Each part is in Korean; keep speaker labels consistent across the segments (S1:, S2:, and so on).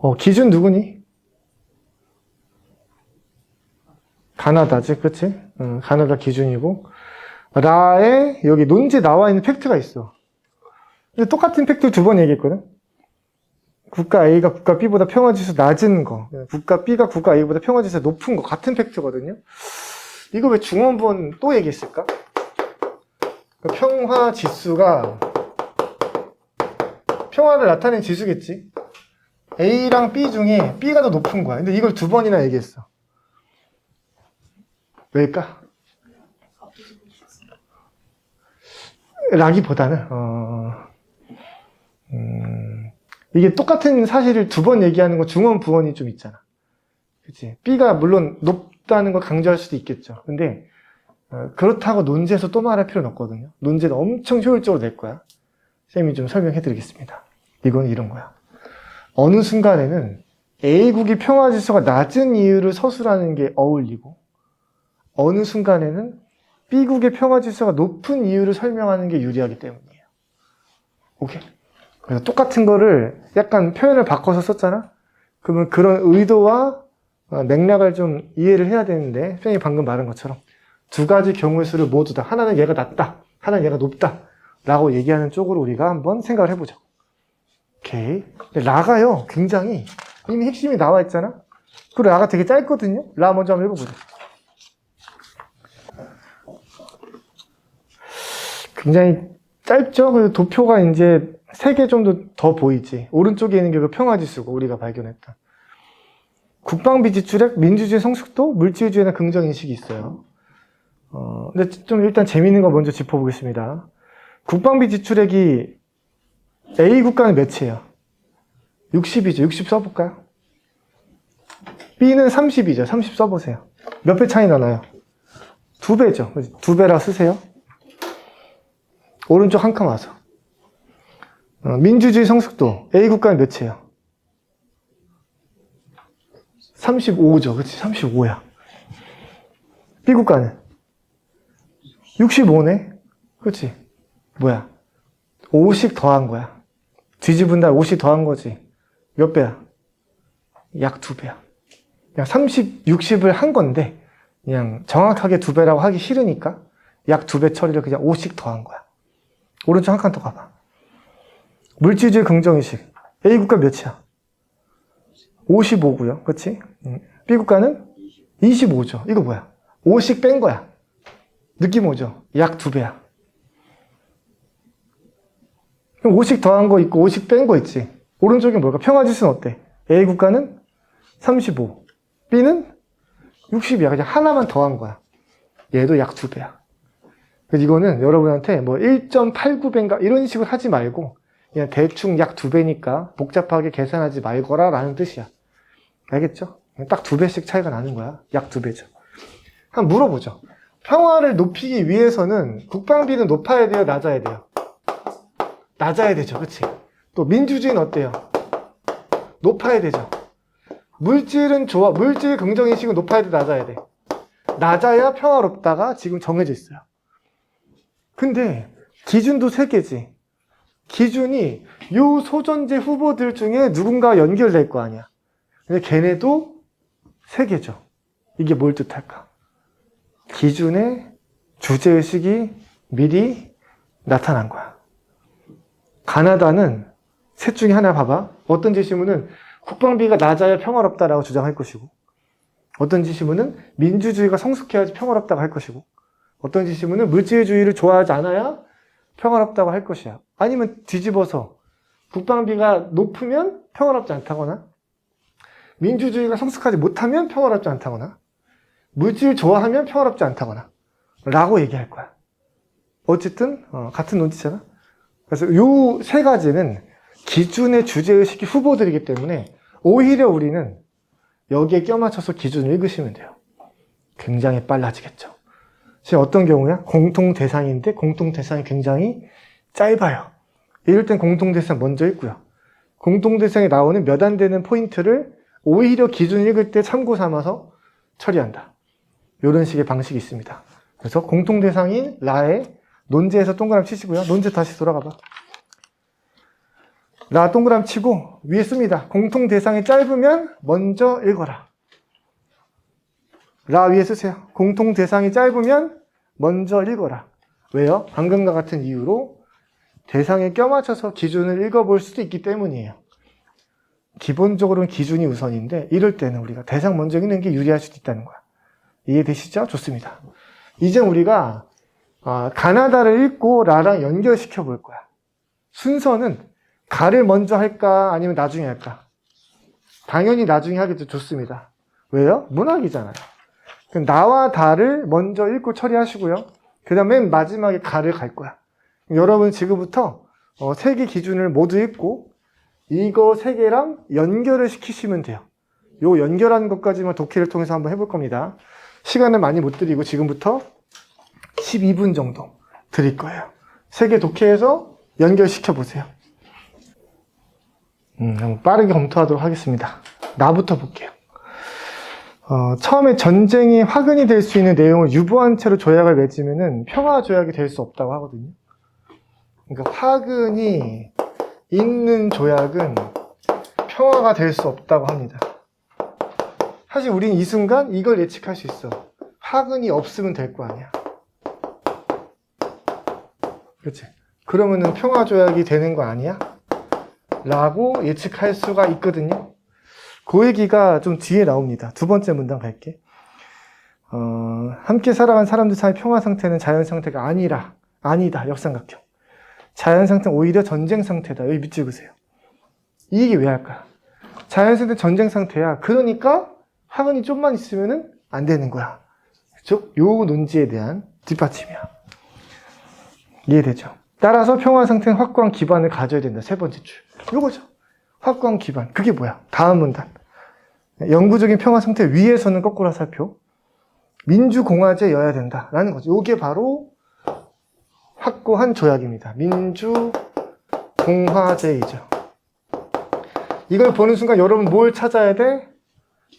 S1: 어, 기준 누구니? 가나다지, 그치? 응, 가나다 기준이고. 라에 여기 논지에 나와 있는 팩트가 있어. 근데 똑같은 팩트 두 번 얘기했거든? 국가 A가 국가 B보다 평화지수 낮은 거. 국가 B가 국가 A보다 평화지수 높은 거. 같은 팩트거든요? 이거 왜 중원부원 또 얘기했을까? 그 평화지수가 평화를 나타낸 지수겠지? A랑 B 중에 B가 더 높은 거야. 근데 이걸 두 번이나 얘기했어. 왜일까? 라기보다는, 어, 음, 이게 똑같은 사실을 두 번 얘기하는 거 중원, 부원이 좀 있잖아. 그치? B가 물론 높다는 걸 강조할 수도 있겠죠. 근데, 어, 그렇다고 논지에서 또 말할 필요는 없거든요. 논지는 엄청 효율적으로 낼 거야. 쌤이 좀 설명해 드리겠습니다. 이건 이런 거야. 어느 순간에는 A국이 평화지수가 낮은 이유를 서술하는 게 어울리고, 어느 순간에는 B국의 평화지수가 높은 이유를 설명하는 게 유리하기 때문이에요. 오케이? 그래서 똑같은 거를 약간 표현을 바꿔서 썼잖아? 그러면 그런 의도와 어, 맥락을 좀 이해를 해야 되는데, 쌤이 방금 말한 것처럼 두 가지 경우의 수를 모두 다, 하나는 얘가 낮다, 하나는 얘가 높다, 라고 얘기하는 쪽으로 우리가 한번 생각을 해보자. 오케이. 라가요, 굉장히 이미 핵심이 나와 있잖아? 그리고 라가 되게 짧거든요? 라 먼저 한번 해보자. 굉장히 짧죠? 그 도표가 이제 세 개 정도 더 보이지. 오른쪽에 있는 게 그 평화지수고, 우리가 발견했던. 국방비 지출액, 민주주의 성숙도, 물질주의나 긍정인식이 있어요. 어, 근데 좀 일단 재밌는 거 먼저 짚어보겠습니다. 국방비 지출액이 A 국가는 몇이에요? 60이죠. 60 써볼까요? B는 30이죠. 30 써보세요. 몇 배 차이 나나요? 두 배죠. 두 배라 쓰세요. 오른쪽 한 칸 와서. 어, 민주주의 성숙도. A 국가는 몇이에요? 35죠. 그치? 35야. B 국가는? 65네? 그치? 뭐야? 50 더한 거야. 뒤집은다 50 더한 거지. 몇 배야? 약 두 배야. 그냥 30, 60을 한 건데, 그냥 정확하게 두 배라고 하기 싫으니까, 약 두 배 처리를 그냥 5씩 더한 거야. 오른쪽 한 칸 더 가봐. 물질주의 긍정의식. A 국가 몇이야? 55고요. 그치? 음. B 국가는 25죠. 이거 뭐야? 5씩 뺀 거야. 느낌 오죠? 약 두 배야. 그럼 5씩 더한 거 있고 5씩 뺀거 있지. 오른쪽에 뭘까? 평화지수는 어때? A 국가는 35. B는 60이야. 그냥 하나만 더한 거야. 얘도 약 두 배야. 이거는 여러분한테 뭐 1.89배인가 이런 식으로 하지 말고 그냥 대충 약 두 배니까 복잡하게 계산하지 말거라 라는 뜻이야. 알겠죠? 딱 두 배씩 차이가 나는 거야. 약 두 배죠. 한번 물어보죠. 평화를 높이기 위해서는 국방비는 높아야 돼요? 낮아야 돼요? 낮아야 되죠. 그치? 또 민주주의는 어때요? 높아야 되죠. 물질은 좋아. 물질 긍정인식은 높아야 돼? 낮아야 돼? 낮아야 평화롭다가 지금 정해져 있어요. 근데 기준도 세 개지. 기준이 요 소전제 후보들 중에 누군가 연결될 거 아니야. 근데 걔네도 세 개죠. 이게 뭘 뜻할까? 기준의 주제의식이 미리 나타난 거야. 가나다는 셋 중에 하나 봐봐. 어떤 지시문은 국방비가 낮아야 평화롭다라고 주장할 것이고, 어떤 지시문은 민주주의가 성숙해야지 평화롭다고 할 것이고, 어떤 지시문은 물질주의를 좋아하지 않아야 평화롭다고 할 것이야. 아니면 뒤집어서 국방비가 높으면 평화롭지 않다거나, 민주주의가 성숙하지 못하면 평화롭지 않다거나, 물질 좋아하면 평화롭지 않다거나, 라고 얘기할 거야. 어쨌든, 어, 같은 논지잖아? 그래서 요 세 가지는 기준의 주제의식이 후보들이기 때문에 오히려 우리는 여기에 껴맞춰서 기준을 읽으시면 돼요. 굉장히 빨라지겠죠. 지금 어떤 경우야? 공통 대상인데 공통 대상이 굉장히 짧아요. 이럴 땐 공통 대상 먼저 읽고요. 공통 대상에 나오는 몇 안 되는 포인트를 오히려 기준 읽을 때 참고 삼아서 처리한다. 이런 식의 방식이 있습니다. 그래서 공통 대상인 라의 논제에서 동그라미 치시고요. 논제 다시 돌아가 봐. 라 동그라미 치고 위에 씁니다. 공통 대상이 짧으면 먼저 읽어라. 라 위에 쓰세요. 공통 대상이 짧으면 먼저 읽어라. 왜요? 방금과 같은 이유로 대상에 껴맞춰서 기준을 읽어볼 수도 있기 때문이에요. 기본적으로는 기준이 우선인데 이럴 때는 우리가 대상 먼저 읽는 게 유리할 수도 있다는 거야. 이해되시죠? 좋습니다. 이제 우리가 아, 가나다를 읽고 라랑 연결시켜 볼 거야. 순서는 가를 먼저 할까 아니면 나중에 할까? 당연히 나중에 하겠죠. 좋습니다. 왜요? 문학이잖아요. 그럼 나와 다를 먼저 읽고 처리하시고요. 그 다음 맨 마지막에 가를 갈 거야. 여러분 지금부터 어, 세개 기준을 모두 읽고 이거 세 개랑 연결을 시키시면 돼요. 요 연결하는 것까지만 독해를 통해서 한번 해볼 겁니다. 시간을 많이 못 드리고 지금부터 12분 정도 드릴 거예요. 세 개 독해해서 연결시켜 보세요. 음, 빠르게 검토하도록 하겠습니다. 나부터 볼게요. 어, 처음에 전쟁이 화근이 될 수 있는 내용을 유보한 채로 조약을 맺으면은 평화 조약이 될 수 없다고 하거든요. 그러니까 화근이 있는 조약은 평화가 될 수 없다고 합니다. 사실 우린 이 순간 이걸 예측할 수 있어. 화근이 없으면 될 거 아니야. 그렇지? 그러면은 평화 조약이 되는 거 아니야? 라고 예측할 수가 있거든요. 그 얘기가 좀 뒤에 나옵니다. 두 번째 문단 갈게. 어, 함께 살아간 사람들 사이 평화 상태는 자연 상태가 아니라, 아니다. 역삼각형. 자연 상태는 오히려 전쟁 상태다. 여기 밑줄 그세요. 이 얘기 왜 할까? 자연 상태는 전쟁 상태야. 그러니까 화근이 좀만 있으면은 안 되는 거야. 그죠? 요 논지에 대한 뒷받침이야. 이해되죠? 따라서 평화 상태는 확고한 기반을 가져야 된다. 세 번째 줄. 요거죠. 확고한 기반. 그게 뭐야? 다음 문단. 영구적인 평화 상태 위에서는 거꾸로 살펴. 민주공화제여야 된다라는 거죠. 요게 바로 확고한 조약입니다. 민주공화제이죠. 이걸 보는 순간 여러분 뭘 찾아야 돼?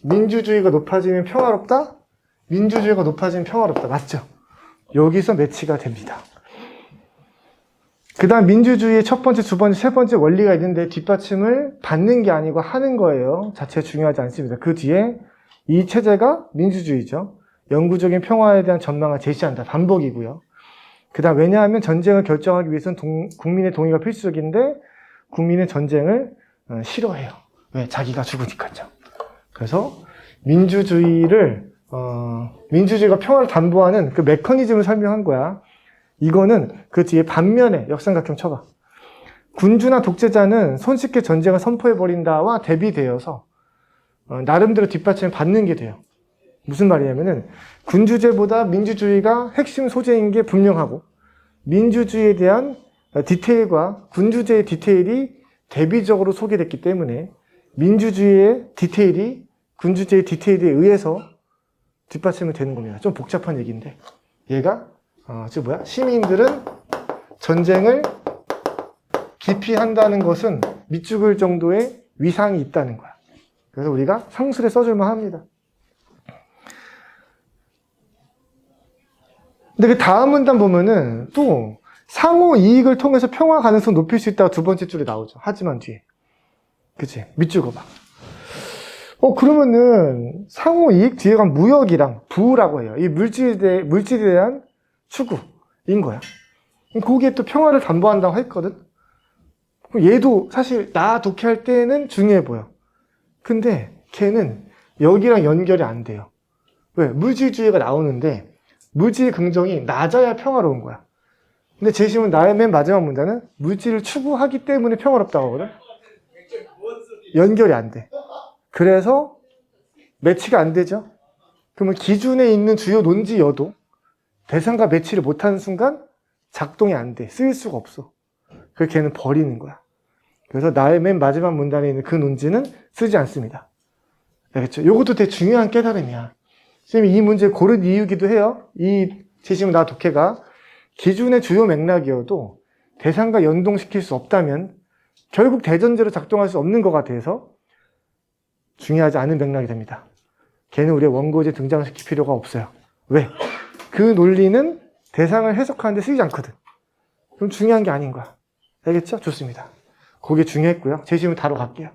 S1: 민주주의가 높아지면 평화롭다? 민주주의가 높아지면 평화롭다. 맞죠? 여기서 매치가 됩니다. 그 다음 민주주의의 첫 번째, 두 번째, 세 번째 원리가 있는데 뒷받침을 받는 게 아니고 하는 거예요. 자체 중요하지 않습니다. 그 뒤에 이 체제가 민주주의죠. 영구적인 평화에 대한 전망을 제시한다. 반복이고요. 그 다음 왜냐하면 전쟁을 결정하기 위해서는 동- 국민의 동의가 필수적인데 국민의 전쟁을 어, 싫어해요. 왜? 자기가 죽으니까요. 그래서 민주주의를 어, 민주주의가 평화를 담보하는 그 메커니즘을 설명한 거야. 이거는 그 뒤에 반면에 역삼각형 쳐봐. 군주나 독재자는 손쉽게 전쟁을 선포해버린다와 대비되어서 어, 나름대로 뒷받침을 받는 게 돼요. 무슨 말이냐면은 군주제보다 민주주의가 핵심 소재인 게 분명하고 민주주의에 대한 어, 디테일과 군주제의 디테일이 대비적으로 소개됐기 때문에 민주주의의 디테일이 군주제의 디테일에 의해서 뒷받침이 되는 겁니다. 좀 복잡한 얘기인데 얘가 어, 즉 뭐야? 시민들은 전쟁을 기피한다는 것은 밑죽을 정도의 위상이 있다는 거야. 그래서 우리가 상술에 써줄만 합니다. 근데 그 다음 문단 보면은 또 상호 이익을 통해서 평화 가능성 높일 수 있다고 두 번째 줄에 나오죠. 하지만 뒤에. 그치? 밑줄 거봐. 어, 그러면은 상호 이익 뒤에 간 무역이랑 부라고 해요. 이 물질에, 대, 물질에 대한 추구인 거야. 거기에 또 평화를 담보한다고 했거든? 얘도 사실 나 독해할 때는 중요해 보여. 근데 걔는 여기랑 연결이 안 돼요. 왜? 물질주의가 나오는데 물질 긍정이 낮아야 평화로운 거야. 근데 제시문 나의 맨 마지막 문단은 물질을 추구하기 때문에 평화롭다고 하거든? 연결이 안 돼. 그래서 매치가 안 되죠? 그러면 기준에 있는 주요 논지여도 대상과 매치를 못하는 순간 작동이 안 돼. 쓰일 수가 없어. 그래서 걔는 버리는 거야. 그래서 나의 맨 마지막 문단에 있는 그 논지는 쓰지 않습니다. 알겠죠? 이것도 되게 중요한 깨달음이야. 선생님이 이 문제 고른 이유기도 해요. 이 제시문 나 독해가 기준의 주요 맥락이어도 대상과 연동시킬 수 없다면 결국 대전제로 작동할 수 없는 것 같아서 중요하지 않은 맥락이 됩니다. 걔는 우리의 원고지에 등장시킬 필요가 없어요. 왜? 그 논리는 대상을 해석하는데 쓰이지 않거든. 그럼 중요한 게 아닌 거야. 알겠죠? 좋습니다. 그게 중요했고요. 제시문 다로 갈게요.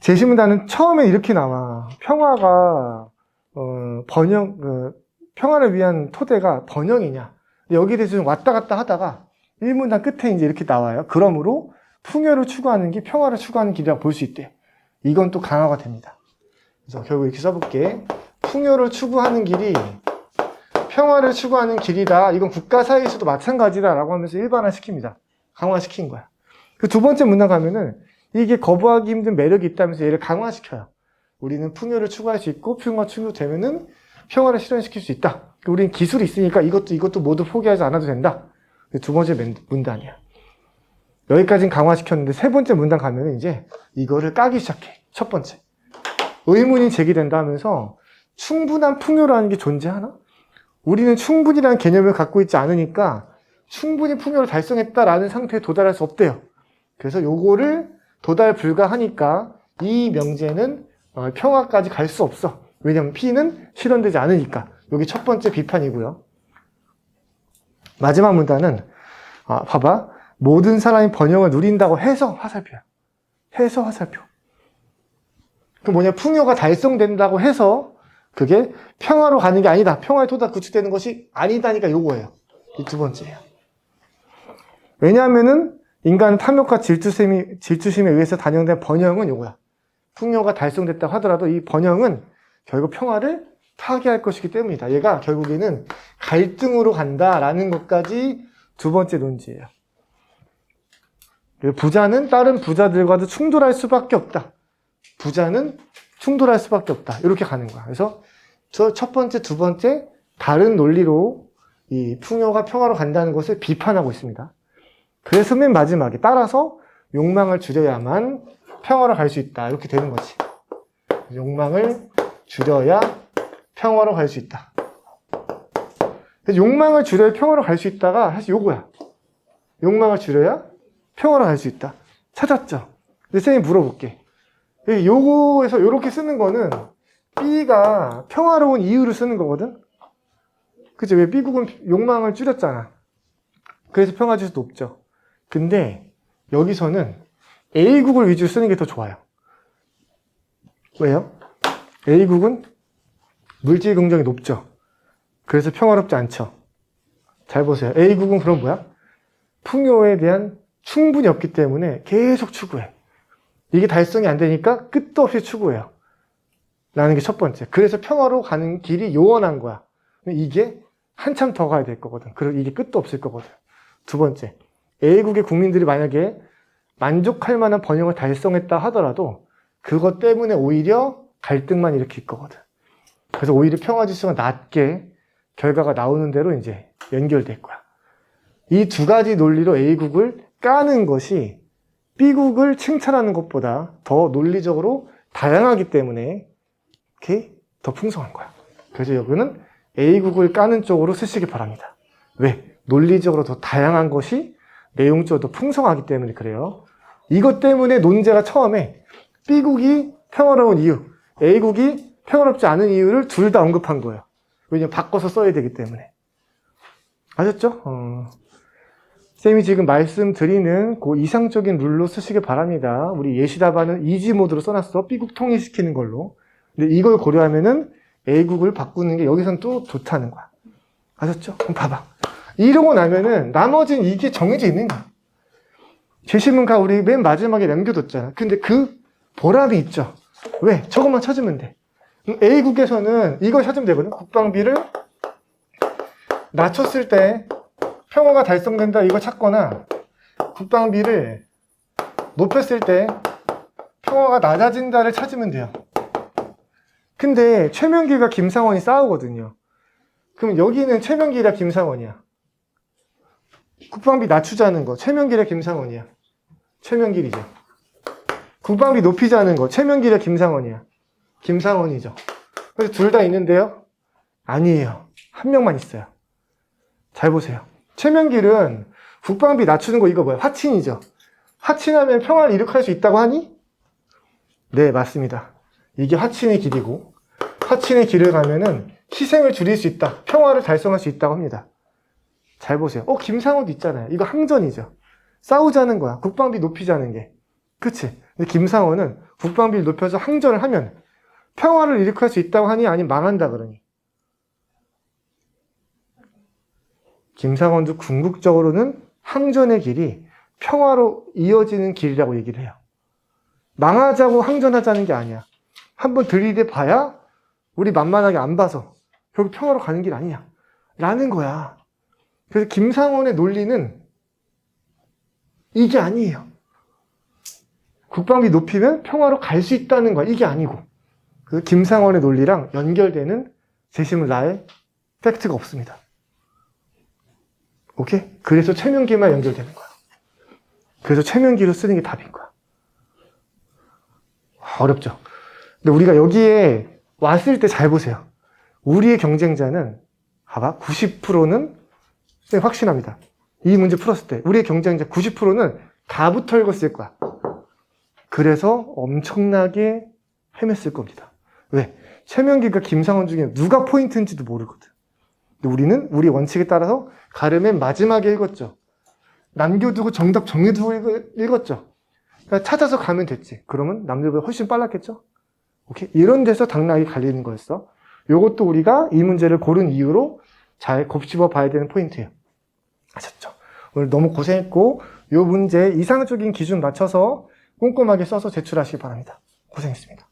S1: 제시문단은 처음에 이렇게 나와. 평화가 어, 번영, 그, 평화를 위한 토대가 번영이냐. 여기에 대해서 좀 왔다 갔다 하다가 1문단 끝에 이제 이렇게 나와요. 그러므로 풍요를 추구하는 게 평화를 추구하는 길이라고 볼 수 있대요. 이건 또 강화가 됩니다. 그래서 결국 이렇게 써볼게. 풍요를 추구하는 길이 평화를 추구하는 길이다. 이건 국가 사이에서도 마찬가지다라고 하면서 일반화시킵니다. 강화시킨 거야. 그 두 번째 문단 가면은 이게 거부하기 힘든 매력이 있다면서 얘를 강화시켜요. 우리는 풍요를 추구할 수 있고 풍요가 충족되면은 평화를 실현시킬 수 있다. 우리는 기술이 있으니까 이것도 이것도 모두 포기하지 않아도 된다. 그두 번째 문- 문단이야. 여기까지는 강화시켰는데 세 번째 문단 가면은 이제 이거를 까기 시작해. 첫 번째. 의문이 제기된다 하면서 충분한 풍요라는 게 존재하나? 우리는 충분이라는 개념을 갖고 있지 않으니까 충분히 풍요를 달성했다라는 상태에 도달할 수 없대요. 그래서 요거를 도달 불가하니까 이 명제는 어, 평화까지 갈 수 없어. 왜냐면 P는 실현되지 않으니까. 여기 첫 번째 비판이고요. 마지막 문단은 아, 봐봐. 모든 사람이 번영을 누린다고 해서 화살표야. 해서 화살표. 그 뭐냐 풍요가 달성된다고 해서 그게 평화로 가는 게 아니다. 평화의 토다 구축되는 것이 아니다니까 요거예요. 이 두 번째예요. 왜냐하면은 인간은 탐욕과 질투심이, 질투심에 의해서 단영된 번영은 요거야. 풍요가 달성됐다 하더라도 이 번영은 결국 평화를 타개할 것이기 때문이다. 얘가 결국에는 갈등으로 간다라는 것까지 두 번째 논지예요. 부자는 다른 부자들과도 충돌할 수밖에 없다. 부자는 충돌할 수밖에 없다. 이렇게 가는 거야. 그래서 저첫 번째, 두 번째 다른 논리로 이 풍요가 평화로 간다는 것을 비판하고 있습니다. 그래서 맨 마지막에 따라서 욕망을 줄여야만 평화로 갈 수 있다. 이렇게 되는 거지. 욕망을 줄여야 평화로 갈 수 있다. 욕망을 줄여야 평화로 갈 수 있다가 사실 요거야. 욕망을 줄여야 평화로 갈 수 있다. 찾았죠? 근데 선생님 물어볼게. 이 요거에서 요렇게 쓰는 거는 B가 평화로운 이유를 쓰는 거거든? 그치? 왜 B국은 욕망을 줄였잖아. 그래서 평화지수 높죠. 근데 여기서는 A국을 위주로 쓰는 게 더 좋아요. 왜요? A국은 물질 긍정이 높죠. 그래서 평화롭지 않죠. 잘 보세요. A국은 그럼 뭐야? 풍요에 대한 충분이 없기 때문에 계속 추구해. 이게 달성이 안 되니까 끝도 없이 추구해요. 라는 게 첫 번째. 그래서 평화로 가는 길이 요원한 거야. 이게 한참 더 가야 될 거거든. 그리고 이게 끝도 없을 거거든. 두 번째. A국의 국민들이 만약에 만족할 만한 번영을 달성했다 하더라도 그것 때문에 오히려 갈등만 일으킬 거거든. 그래서 오히려 평화 지수가 낮게 결과가 나오는 대로 이제 연결될 거야. 이 두 가지 논리로 A국을 까는 것이 B국을 칭찬하는 것보다 더 논리적으로 다양하기 때문에 이렇게 더 풍성한 거야. 그래서 여기는 A국을 까는 쪽으로 쓰시기 바랍니다. 왜? 논리적으로 더 다양한 것이 내용적으로 더 풍성하기 때문에 그래요. 이것 때문에 논제가 처음에 B국이 평화로운 이유, A국이 평화롭지 않은 이유를 둘 다 언급한 거예요. 왜냐면 바꿔서 써야 되기 때문에. 아셨죠? 어. 쌤이 지금 말씀드리는 그 이상적인 룰로 쓰시길 바랍니다. 우리 예시답안은 이지 모드로 써놨어. B국 통일시키는 걸로. 근데 이걸 고려하면은 A국을 바꾸는 게 여기선 또 좋다는 거야. 아셨죠? 그럼 봐봐. 이러고 나면은 나머지는 이게 정해져 있는 거야. 제시문가 우리 맨 마지막에 남겨뒀잖아. 근데 그 보람이 있죠. 왜? 저것만 찾으면 돼. A국에서는 이걸 찾으면 되거든. 국방비를 낮췄을 때 평화가 달성된다 이거 찾거나 국방비를 높였을 때 평화가 낮아진다를 찾으면 돼요. 근데 최명길과 김상원이 싸우거든요. 그럼 여기는 최명길이랑 김상원이야. 국방비 낮추자는 거 최명길이랑 김상원이야. 최명길이죠. 국방비 높이자는 거 최명길이랑 김상원이야. 김상원이죠. 그래서 둘 다 있는데요. 아니에요. 한 명만 있어요. 잘 보세요. 최명길은 국방비 낮추는 거 이거 뭐야? 하친이죠. 하친하면 평화를 이룩할 수 있다고 하니? 네, 맞습니다. 이게 하친의 길이고 하친의 길을 가면은 희생을 줄일 수 있다. 평화를 달성할 수 있다고 합니다. 잘 보세요. 어, 김상호도 있잖아요. 이거 항전이죠. 싸우자는 거야. 국방비 높이자는 게. 그치? 근데 김상원은 국방비를 높여서 항전을 하면 평화를 일으킬 수 있다고 하니 아니면 망한다 그러니. 김상원도 궁극적으로는 항전의 길이 평화로 이어지는 길이라고 얘기를 해요. 망하자고 항전하자는 게 아니야. 한번 들이대 봐야 우리 만만하게 안 봐서 결국 평화로 가는 길 아니냐. 라는 거야. 그래서 김상원의 논리는 이게 아니에요. 국방비 높이면 평화로 갈 수 있다는 거야. 이게 아니고. 그 김상원의 논리랑 연결되는 재심을 나의 팩트가 없습니다. 오케이? 그래서 최명기만 연결되는 거야. 그래서 최명기로 쓰는 게 답인 거야. 와, 어렵죠? 근데 우리가 여기에 왔을 때 잘 보세요. 우리의 경쟁자는, 봐봐, 90%는 확신합니다. 이 문제 풀었을 때, 우리의 경쟁자 90%는 다 붙어 읽었을 거야. 그래서 엄청나게 헤맸을 겁니다. 왜? 최명기가 김상원 중에 누가 포인트인지도 모르거든. 우리는 우리 원칙에 따라서 가르면 마지막에 읽었죠. 남겨두고 정답 정해두고 읽- 읽었죠. 그러니까 찾아서 가면 됐지. 그러면 남들보다 훨씬 빨랐겠죠? 오케이? 이런 데서 당락이 갈리는 거였어. 요것도 우리가 이 문제를 고른 이유로 잘 곱씹어 봐야 되는 포인트예요. 아셨죠? 오늘 너무 고생했고, 요 문제 이상적인 기준 맞춰서 꼼꼼하게 써서 제출하시기 바랍니다. 고생했습니다.